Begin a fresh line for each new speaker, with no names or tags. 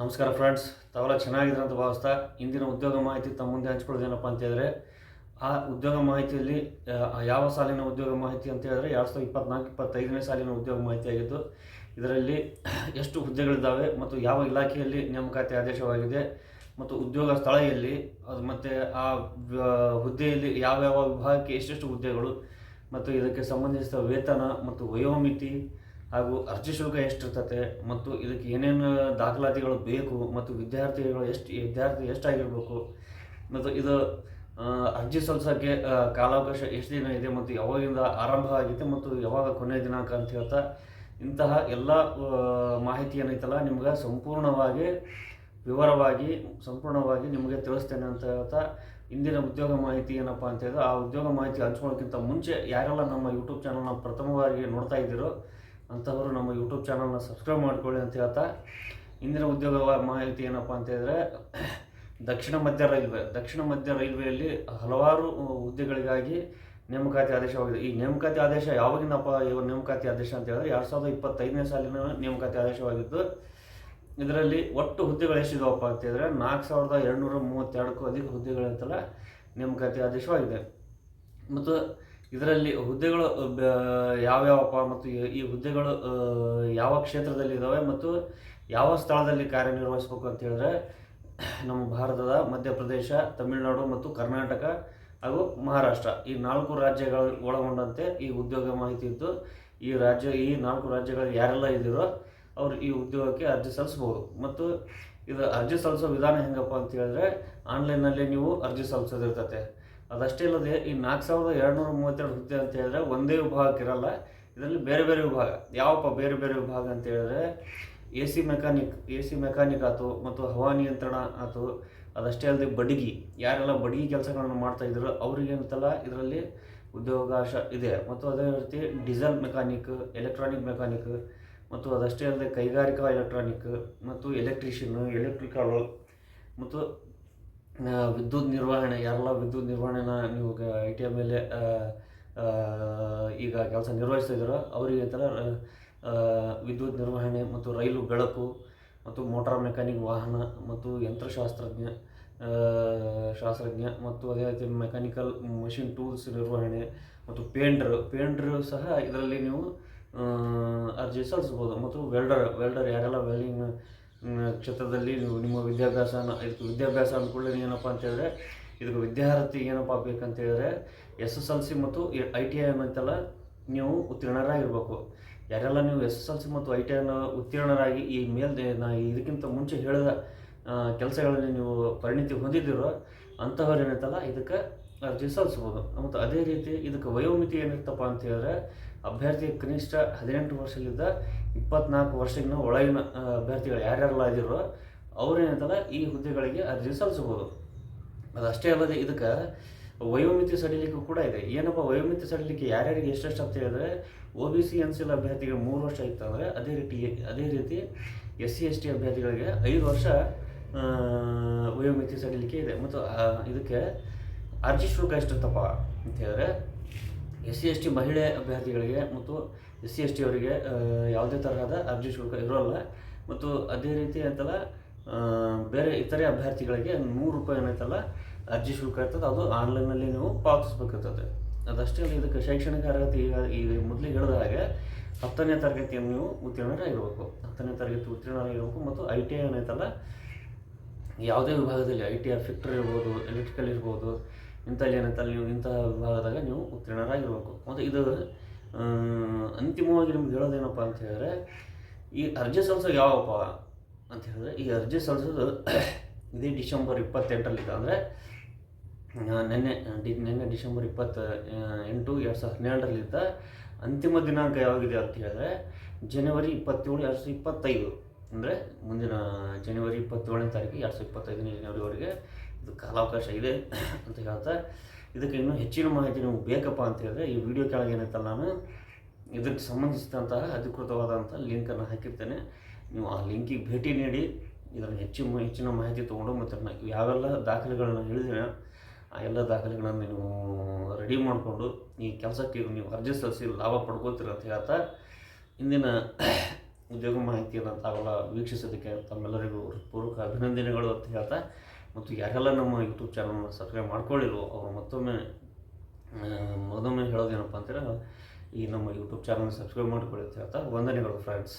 ನಮಸ್ಕಾರ ಫ್ರೆಂಡ್ಸ್. ತಾವೆಲ್ಲ ಚೆನ್ನಾಗಿದ್ರೆ ಅಂತ ಭಾವಿಸ್ತಾ ಇಂದಿನ ಉದ್ಯೋಗ ಮಾಹಿತಿ ತಮ್ಮ ಮುಂದೆ ಹಂಚ್ಕೊಳ್ಳೋದೇನಪ್ಪ ಅಂತ ಹೇಳಿದ್ರೆ, ಆ ಉದ್ಯೋಗ ಮಾಹಿತಿಯಲ್ಲಿ ಯಾವ ಸಾಲಿನ ಉದ್ಯೋಗ ಮಾಹಿತಿ ಅಂತ ಹೇಳಿದ್ರೆ ಎರಡು ಸಾವಿರದ ಇಪ್ಪತ್ನಾಲ್ಕು, ಇಪ್ಪತ್ತೈದನೇ ಸಾಲಿನ ಉದ್ಯೋಗ ಮಾಹಿತಿ ಆಗಿದ್ದು, ಇದರಲ್ಲಿ ಎಷ್ಟು ಹುದ್ದೆಗಳಿದ್ದಾವೆ ಮತ್ತು ಯಾವ ಇಲಾಖೆಯಲ್ಲಿ ನೇಮಕಾತಿ ಆದೇಶವಾಗಿದೆ ಮತ್ತು ಉದ್ಯೋಗ ಸ್ಥಳ ಎಲ್ಲಿ ಅದು ಮತ್ತು ಆ ಹುದ್ದೆಯಲ್ಲಿ ಯಾವ್ಯಾವ ವಿಭಾಗಕ್ಕೆ ಎಷ್ಟೆಷ್ಟು ಹುದ್ದೆಗಳು ಮತ್ತು ಇದಕ್ಕೆ ಸಂಬಂಧಿಸಿದ ವೇತನ ಮತ್ತು ವಯೋಮಿತಿ ಹಾಗೂ ಅರ್ಜಿ ಶುಲ್ಕ ಎಷ್ಟಿರ್ತತೆ ಮತ್ತು ಇದಕ್ಕೆ ಏನೇನು ದಾಖಲಾತಿಗಳು ಬೇಕು ಮತ್ತು ವಿದ್ಯಾರ್ಥಿಗಳು ಎಷ್ಟು ವಿದ್ಯಾರ್ಥಿ ಎಷ್ಟಾಗಿರಬೇಕು ಮತ್ತು ಇದು ಅರ್ಜಿ ಸಲ್ಲಿಸೋಕ್ಕೆ ಕಾಲಾವಕಾಶ ಎಷ್ಟು ದಿನ ಇದೆ ಮತ್ತು ಯಾವಾಗಿಂದ ಆರಂಭ ಆಗಿದೆ ಮತ್ತು ಯಾವಾಗ ಕೊನೆಯ ದಿನಾಂಕ ಅಂತ ಹೇಳ್ತಾ ಇಂತಹ ಎಲ್ಲ ಮಾಹಿತಿ ಏನೈತಲ್ಲ ನಿಮ್ಗೆ ಸಂಪೂರ್ಣವಾಗಿ ವಿವರವಾಗಿ, ಸಂಪೂರ್ಣವಾಗಿ ನಿಮಗೆ ತಿಳಿಸ್ತೇನೆ ಅಂತ ಹೇಳ್ತಾ ಇಂದಿನ ಉದ್ಯೋಗ ಮಾಹಿತಿ ಏನಪ್ಪ ಅಂತ ಹೇಳಿದ್ರೆ ಆ ಉದ್ಯೋಗ ಮಾಹಿತಿ ಹಂಚ್ಕೊಳ್ಳೋಕ್ಕಿಂತ ಮುಂಚೆ ಯಾರೆಲ್ಲ ನಮ್ಮ ಯೂಟ್ಯೂಬ್ ಚಾನಲ್ನ ಪ್ರಥಮವಾಗಿ ನೋಡ್ತಾ ಇದ್ದೀರೋ ಅಂಥವರು ನಮ್ಮ ಯೂಟ್ಯೂಬ್ ಚಾನಲ್ನ ಸಬ್ಸ್ಕ್ರೈಬ್ ಮಾಡ್ಕೊಳ್ಳಿ ಅಂತ ಹೇಳ್ತಾ, ಇಂದಿನ ಉದ್ಯೋಗ ಮಾಹಿತಿ ಏನಪ್ಪ ಅಂತ ಹೇಳಿದ್ರೆ, ದಕ್ಷಿಣ ಮಧ್ಯ ರೈಲ್ವೆ. ದಕ್ಷಿಣ ಮಧ್ಯ ರೈಲ್ವೆಯಲ್ಲಿ ಹಲವಾರು ಹುದ್ದೆಗಳಿಗಾಗಿ ನೇಮಕಾತಿ ಆದೇಶವಾಗಿದೆ ಈ ನೇಮಕಾತಿ ಆದೇಶ ಯಾವಾಗಿನಪ್ಪ ಇವ ನೇಮಕಾತಿ ಆದೇಶ ಅಂತ ಹೇಳಿದ್ರೆ, ಎರಡು ಸಾವಿರದ ಇಪ್ಪತ್ತೈದನೇ ಸಾಲಿನ ನೇಮಕಾತಿ ಆದೇಶವಾಗಿದ್ದು ಇದರಲ್ಲಿ ಒಟ್ಟು ಹುದ್ದೆಗಳು ಎಷ್ಟಿದಾವಪ್ಪ ಅಂತ ಹೇಳಿದ್ರೆ, ನಾಲ್ಕು ಸಾವಿರದ ಎರಡುನೂರ ಮೂವತ್ತೆರಡಕ್ಕೂ ಅಧಿಕ ಹುದ್ದೆಗಳಂತೆಲ್ಲ ನೇಮಕಾತಿ ಆದೇಶವಾಗಿದೆ. ಮತ್ತು ಇದರಲ್ಲಿ ಹುದ್ದೆಗಳು ಯಾವ್ಯಾವಪ್ಪ ಮತ್ತು ಈ- ಈ ಹುದ್ದೆಗಳು ಯಾವ ಕ್ಷೇತ್ರದಲ್ಲಿ ಇದ್ದಾವೆ ಮತ್ತು ಯಾವ ಸ್ಥಳದಲ್ಲಿ ಕಾರ್ಯನಿರ್ವಹಿಸಬೇಕು ಅಂತ ಹೇಳಿದ್ರೆ ನಮ್ಮ ಭಾರತದ ಮಧ್ಯಪ್ರದೇಶ, ತಮಿಳುನಾಡು ಮತ್ತು ಕರ್ನಾಟಕ ಹಾಗೂ ಮಹಾರಾಷ್ಟ್ರ ಈ ನಾಲ್ಕು ರಾಜ್ಯಗಳು ಒಳಗೊಂಡಂತೆ ಈ ಉದ್ಯೋಗ ಮಾಹಿತಿ ಇದ್ದು, ಈ ರಾಜ್ಯ, ಈ ನಾಲ್ಕು ರಾಜ್ಯಗಳಲ್ಲಿ ಯಾರೆಲ್ಲ ಇದ್ದೀರೋ ಅವರು ಈ ಉದ್ಯೋಗಕ್ಕೆ ಅರ್ಜಿ ಸಲ್ಲಿಸ್ಬೋದು. ಮತ್ತು ಇದು ಅರ್ಜಿ ಸಲ್ಲಿಸೋ ವಿಧಾನ ಹೆಂಗಪ್ಪ ಅಂತ ಹೇಳಿದ್ರೆ ಆನ್ಲೈನಲ್ಲಿ ನೀವು ಅರ್ಜಿ ಸಲ್ಲಿಸೋದಿರ್ತತೆ. ಅದಷ್ಟೇ ಇಲ್ಲದೆ ಈ ನಾಲ್ಕು ಸಾವಿರದ ಎರಡುನೂರ ಮೂವತ್ತೆರಡು ಹುದ್ದೆ ಅಂತ ಹೇಳಿದ್ರೆ ಒಂದೇ ವಿಭಾಗಕ್ಕಿರಲ್ಲ, ಇದರಲ್ಲಿ ಬೇರೆ ಬೇರೆ ವಿಭಾಗ. ಯಾವಪ್ಪ ಬೇರೆ ಬೇರೆ ವಿಭಾಗ ಅಂತ ಹೇಳಿದ್ರೆ A C mechanic A C mechanic ಆಯ್ತು ಮತ್ತು ಹವಾ ನಿಯಂತ್ರಣ ಆಯ್ತು ಅದಷ್ಟೇ ಅಲ್ಲದೆ ಬಡಗಿ. ಯಾರೆಲ್ಲ ಬಡಗಿ ಕೆಲಸಗಳನ್ನು ಮಾಡ್ತಾ ಇದ್ರು ಅವ್ರಿಗೆ ಅಂತಲ್ಲ ಇದರಲ್ಲಿ ಉದ್ಯೋಗಾಶ ಇದೆ. ಮತ್ತು ಅದೇ ರೀತಿ ಡೀಸೆಲ್ ಮೆಕ್ಯಾನಿಕ್, ಎಲೆಕ್ಟ್ರಾನಿಕ್ ಮೆಕ್ಯಾನಿಕ್ ಮತ್ತು ಅದಷ್ಟೇ ಅಲ್ಲದೆ ಕೈಗಾರಿಕಾ ಎಲೆಕ್ಟ್ರಾನಿಕ್ ಮತ್ತು ಎಲೆಕ್ಟ್ರಿಷಿಯನ್ ಎಲೆಕ್ಟ್ರಿಕಲ್ ಮತ್ತು ವಿದ್ಯುತ್ ನಿರ್ವಹಣೆ, ಯಾರೆಲ್ಲ ವಿದ್ಯುತ್ ನಿರ್ವಹಣೆನ ನೀವು ಐ ಟಿ ಐ ಮೇಲೆ ಈಗ ಕೆಲಸ ನಿರ್ವಹಿಸ್ತಾ ಇದ್ದಾರೋ ಅವರಿಗೆ ಥರ ವಿದ್ಯುತ್ ನಿರ್ವಹಣೆ ಮತ್ತು ರೈಲು ಬೆಳಕು ಮತ್ತು ಮೋಟಾರ್ ಮೆಕ್ಯಾನಿಕ್ ವಾಹನ ಮತ್ತು ಯಂತ್ರಶಾಸ್ತ್ರಜ್ಞ ಶಾಸ್ತ್ರಜ್ಞ ಮತ್ತು ಅದೇ ರೀತಿ ಮೆಕ್ಯಾನಿಕಲ್ ಮಷಿನ್ ಟೂಲ್ಸ್ ನಿರ್ವಹಣೆ ಮತ್ತು ಪೇಂಟ್ರ್ ಪೇಂಟ್ರು ಸಹ ಇದರಲ್ಲಿ ನೀವು ಅರ್ಜಿ ಸಲ್ಲಿಸ್ಬೋದು ಮತ್ತು ವೆಲ್ಡರ್ ವೆಲ್ಡರ್ ಯಾರೆಲ್ಲ ವೆಲ್ಡಿಂಗ್ ಕ್ಷೇತ್ರದಲ್ಲಿ ನೀವು ನಿಮ್ಮ ವಿದ್ಯಾಭ್ಯಾಸನ, ಇದಕ್ಕೆ ವಿದ್ಯಾಭ್ಯಾಸ ಅಂದ್ಕೊಳ್ಳಿ ಏನಪ್ಪ ಅಂತ ಹೇಳಿದ್ರೆ, ಇದಕ್ಕೆ ವಿದ್ಯಾರ್ಥಿ ಏನಪ್ಪ ಬೇಕಂತ ಹೇಳಿದ್ರೆ ಎಸ್ ಎಸ್ ಎಲ್ ಸಿ ಮತ್ತು ಐ ಟಿ ಐ ಅನ್ನಂತೆಲ್ಲ ನೀವು ಉತ್ತೀರ್ಣರಾಗಿರ್ಬೇಕು. ಯಾರೆಲ್ಲ ನೀವು ಎಸ್ ಎಸ್ ಎಲ್ ಸಿ ಮತ್ತು ಐ ಟಿ ಐನ ಉತ್ತೀರ್ಣರಾಗಿ ಈ ಮೇಲ್ ಇದಕ್ಕಿಂತ ಮುಂಚೆ ಹೇಳಿದ ಕೆಲಸಗಳಲ್ಲಿ ನೀವು ಪರಿಣಿತಿ ಹೊಂದಿದ್ದೀರೋ ಅಂಥವ್ರು ಏನೈತಲ್ಲ ಇದಕ್ಕೆ ಅರ್ಜಿ ಸಲ್ಲಿಸ್ಬೋದು ಮತ್ತು ಅದೇ ರೀತಿ ಇದಕ್ಕೆ ವಯೋಮಿತಿ ಏನಿರ್ತಪ್ಪ ಅಂತ ಹೇಳಿದ್ರೆ, ಅಭ್ಯರ್ಥಿ ಕನಿಷ್ಠ ಹದಿನೆಂಟು ವರ್ಷದಿಂದ ಇಪ್ಪತ್ನಾಲ್ಕು ವರ್ಷಗಿನ ಒಳಗಿನ ಅಭ್ಯರ್ಥಿಗಳು ಯಾರ್ಯಾರೆಲ್ಲ ಆಗಿರೋ ಅವ್ರೇನೈತಲ್ಲ ಈ ಹುದ್ದೆಗಳಿಗೆ ಅರ್ಜಿ ಸಲ್ಲಿಸ್ಬೋದು ಅದಷ್ಟೇ ಅಲ್ಲದೆ ಇದಕ್ಕೆ ವಯೋಮಿತಿ ಸಡಿಲಿಕೆ ಕೂಡ ಇದೆ. ಏನಪ್ಪ ವಯೋಮಿತಿ ಸಡಿಲಿಕೆ ಯಾರ್ಯಾರಿಗೆ ಎಷ್ಟೆಷ್ಟು ಅಂತ ಹೇಳಿದ್ರೆ O B C N C L ಅಭ್ಯರ್ಥಿಗೆ ಮೂರು ವರ್ಷ ಇತ್ತು ಅಂದರೆ ಅದೇ ರೀತಿ ಅದೇ ರೀತಿ ಎಸ್ ಸಿ ಎಸ್ ಟಿ ಅಭ್ಯರ್ಥಿಗಳಿಗೆ ಐದು ವರ್ಷ ವಯೋಮಿತಿ ಸಡಿಲಿಕೆ ಇದೆ. ಮತ್ತು ಇದಕ್ಕೆ ಅರ್ಜಿ ಶುಲ್ಕ ಎಷ್ಟಿರ್ತಪ್ಪ ಅಂತ ಹೇಳಿದ್ರೆ, ಎಸ್ ಸಿ ಎಸ್ ಟಿ ಮಹಿಳೆ ಅಭ್ಯರ್ಥಿಗಳಿಗೆ ಮತ್ತು ಎಸ್ ಸಿ ಎಸ್ ಟಿ ಅವರಿಗೆ ಯಾವುದೇ ತರಹದ ಅರ್ಜಿ ಶುಲ್ಕ ಇರೋಲ್ಲ. ಮತ್ತು ಅದೇ ರೀತಿ ಅಂತಲ್ಲ ಬೇರೆ ಇತರೆ ಅಭ್ಯರ್ಥಿಗಳಿಗೆ ನೂರು ರೂಪಾಯಿ ಏನೈತಲ್ಲ ಅರ್ಜಿ ಶುಲ್ಕ ಇರ್ತದೆ. ಅದು ಆನ್ಲೈನಲ್ಲಿ ನೀವು ಪಾವತಿಸ್ಬೇಕಿರ್ತದೆ ಅದಷ್ಟೇ ಅಲ್ಲ, ಇದಕ್ಕೆ ಶೈಕ್ಷಣಿಕ ಅರ್ಹತೆ ಈಗ ಈಗ ಮೊದಲಿಗೆ ಹೇಳಿದ ಹಾಗೆ ಹತ್ತನೇ ತರಗತಿಯನ್ನು ನೀವು ಉತ್ತೀರ್ಣರಾಗಿರಬೇಕು ಹತ್ತನೇ ತರಗತಿ ಉತ್ತೀರ್ಣರಾಗಿರಬೇಕು ಮತ್ತು ಐ ಟಿ ಐ ಏನೈತಲ್ಲ, ಯಾವುದೇ ವಿಭಾಗದಲ್ಲಿ, ಐ ಟಿ ಐ ಫಿಕ್ಟರ್ ಇರ್ಬೋದು, ಎಲೆಕ್ಟ್ರಿಕಲ್ ಇರ್ಬೋದು ಇಂಥಲ್ಲಿ ಏನಂತಲ್ಲಿ ನೀವು ಇಂಥ ವಿಭಾಗದಾಗ ನೀವು ಉತ್ತೀರ್ಣರಾಗಿರ್ಬೇಕು. ಮತ್ತು ಇದು ಅಂತಿಮವಾಗಿ ನಿಮ್ಗೆ ಹೇಳೋದೇನಪ್ಪ ಅಂತ ಹೇಳಿದ್ರೆ, ಈ ಅರ್ಜಿ ಸಲ್ಲಿಸೋದು ಯಾವಪ್ಪ ಅಂತ ಹೇಳಿದ್ರೆ, ಈ ಅರ್ಜಿ ಸಲ್ಲಿಸೋದು ಇದೇ ಡಿಸೆಂಬರ್ ಇಪ್ಪತ್ತೆಂಟರಲ್ಲಿದೆ. ಅಂದರೆ ನಿನ್ನೆ, ಡಿ, ನಿನ್ನೆ ಡಿಸೆಂಬರ್ ಇಪ್ಪತ್ತ ಎಂಟು ಎರಡು ಸಾವಿರದ ಹನ್ನೆರಡರಲ್ಲಿದ್ದ ಅಂತಿಮ ದಿನಾಂಕ ಯಾವಾಗಿದೆ ಅಂತ ಹೇಳಿದ್ರೆ, ಜನವರಿ ಇಪ್ಪತ್ತೇಳು ಎರಡು ಸಾವಿರದ ಇಪ್ಪತ್ತೈದು. ಅಂದರೆ, ಮುಂದಿನ ಜನವರಿ ಇಪ್ಪತ್ತೇಳನೇ ತಾರೀಕು ಎರಡು ಸಾವಿರದ ಇಪ್ಪತ್ತೈದನೇ ಜನವರಿವರೆಗೆ ಇದು ಕಾಲಾವಕಾಶ ಇದೆ ಅಂತ ಹೇಳ್ತಾ ಇದಕ್ಕೆ ಇನ್ನೂ ಹೆಚ್ಚಿನ ಮಾಹಿತಿ ನಿಮಗೆ ಬೇಕಪ್ಪ ಅಂತ ಹೇಳಿದ್ರೆ ಈ ವಿಡಿಯೋ ಕೆಳಗೆ ಏನೈತಲ್ಲ ನಾನು ಇದಕ್ಕೆ ಸಂಬಂಧಿಸಿದಂತಹ ಅಧಿಕೃತವಾದಂಥ ಲಿಂಕನ್ನು ಹಾಕಿರ್ತೇನೆ. ನೀವು ಆ ಲಿಂಕಿಗೆ ಭೇಟಿ ನೀಡಿ ಇದನ್ನು ಹೆಚ್ಚು ಹೆಚ್ಚಿನ ಮಾಹಿತಿ ತೊಗೊಂಡು ಮತ್ತು ನಾವು ಯಾವೆಲ್ಲ ದಾಖಲೆಗಳನ್ನು ಹೇಳಿದ್ರೆ ಆ ಎಲ್ಲ ದಾಖಲೆಗಳನ್ನು ನೀವು ರೆಡಿ ಮಾಡಿಕೊಂಡು ಈ ಕೆಲಸಕ್ಕೆ ನೀವು ಅರ್ಜಿ ಸಲ್ಲಿಸಿ ಲಾಭ ಪಡ್ಕೋತೀರ ಅಂತ ಹೇಳ್ತಾ ಇಂದಿನ ಉದ್ಯೋಗ ಮಾಹಿತಿಯನ್ನು ತಾವೆಲ್ಲ ವೀಕ್ಷಿಸೋದಕ್ಕೆ ತಮ್ಮೆಲ್ಲರಿಗೂ ಪೂರ್ವಕ ಅಭಿನಂದನೆಗಳು ಅಂತ ಹೇಳ್ತಾ ಮತ್ತು ಯಾರೆಲ್ಲ ನಮ್ಮ ಯೂಟ್ಯೂಬ್ ಚಾನಲ್ನ ಸಬ್ಸ್ಕ್ರೈಬ್ ಮಾಡ್ಕೊಳ್ಳಿಲ್ವೋ ಅವರು ಮತ್ತೊಮ್ಮೆ ಮತ್ತೊಮ್ಮೆ ಹೇಳೋದೇನಪ್ಪ ಅಂದ್ರೆ ಈ ನಮ್ಮ ಯೂಟ್ಯೂಬ್ ಚಾನಲ್ನ ಸಬ್ಸ್ಕ್ರೈಬ್ ಮಾಡ್ಕೊಳ್ಳಿ ಅಂತ ಹೇಳ್ತಾ ವಂದನೆಗಳು ಫ್ರೆಂಡ್ಸ್